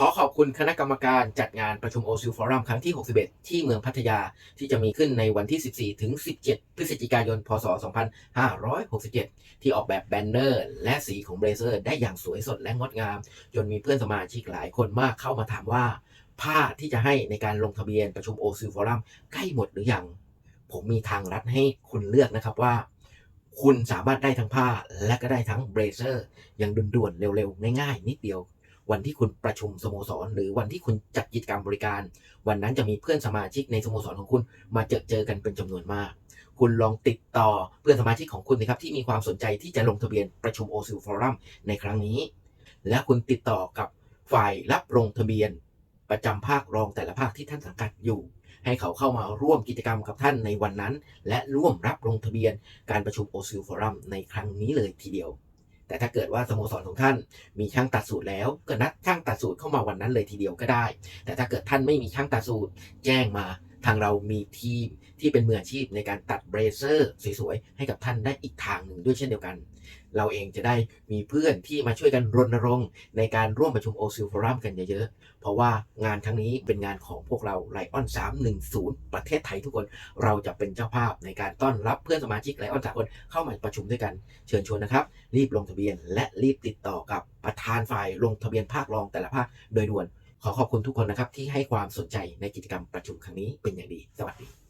ขอขอบคุณคณะกรรมการจัดงานประชุมโอซิลฟอรัมครั้งที่ 61 ที่เมืองพัทยาที่จะมีขึ้นในวันที่ 14 ถึง 17 พฤศจิกายน พศ 2567 ที่ออกแบบแบนเนอร์ และสีของเบรเซอร์ได้อย่างสวยสดและงดงาม จนมีเพื่อนสมาชิกหลายคนมากเข้ามาถามว่า ผ้าที่จะให้ในการลงทะเบียนประชุมโอซิลฟอรัมใกล้หมดหรือยัง ผมมีทางลัดให้คุณเลือกนะครับว่าคุณสามารถได้ทั้งผ้าและก็ได้ทั้งเบรเซอร์อย่างด่วนๆเร็วๆง่ายๆนิดเดียว วันที่คุณประชุมสโมสร หรือวันที่คุณจัดกิจกรรมบริการ วันนั้นจะมีเพื่อนสมาชิกในสโมสรของคุณมาเจอเจอกันเป็นจำนวนมาก คุณลองติดต่อเพื่อนสมาชิกของคุณนะครับที่มีความสนใจที่จะลงทะเบียนประชุมโอซิลฟอรัมในครั้งนี้ และคุณติดต่อกับฝ่ายรับลงทะเบียน ประจำภาครองแต่ละภาคที่ท่านสังกัดอยู่ ให้เขาเข้ามาร่วมกิจกรรมกับท่านในวันนั้น และร่วมรับลงทะเบียนการประชุมโอซิลฟอรัมในครั้งนี้เลยทีเดียว แต่ถ้าเกิดว่าสโมสรของท่านมีช่างตัดสูตรแล้วก็นัดช่างตัดสูตรเข้ามาวันนั้นเลยทีเดียวก็ได้ แต่ถ้าเกิดท่านไม่มีช่างตัดสูตรแจ้งมา ทางเรามีทีมที่เป็นมืออาชีพในการตัดเบรเซอร์สวยๆให้กับท่านได้อีกทางหนึ่งด้วยเช่นเดียวกัน เราเองจะได้มีเพื่อนที่มาช่วยกันรณรงค์ในการร่วมประชุมโอซิลฟอรัมกันเยอะๆ เพราะว่างานทั้งนี้เป็นงานของพวกเราไลออน310 ประเทศไทยทุกคน เราจะเป็นเจ้าภาพในการต้อนรับเพื่อนสมาชิกไลออนสากลเข้ามาประชุมด้วยกัน เชิญชวนนะครับ รีบลงทะเบียนและรีบติดต่อกับประธานฝ่ายลงทะเบียนภาครองแต่ละภาคโดยด่วน ขอขอบคุณทุกคนนะครับที่ให้ความสนใจในกิจกรรมประชุมครั้งนี้เป็นอย่างดี สวัสดี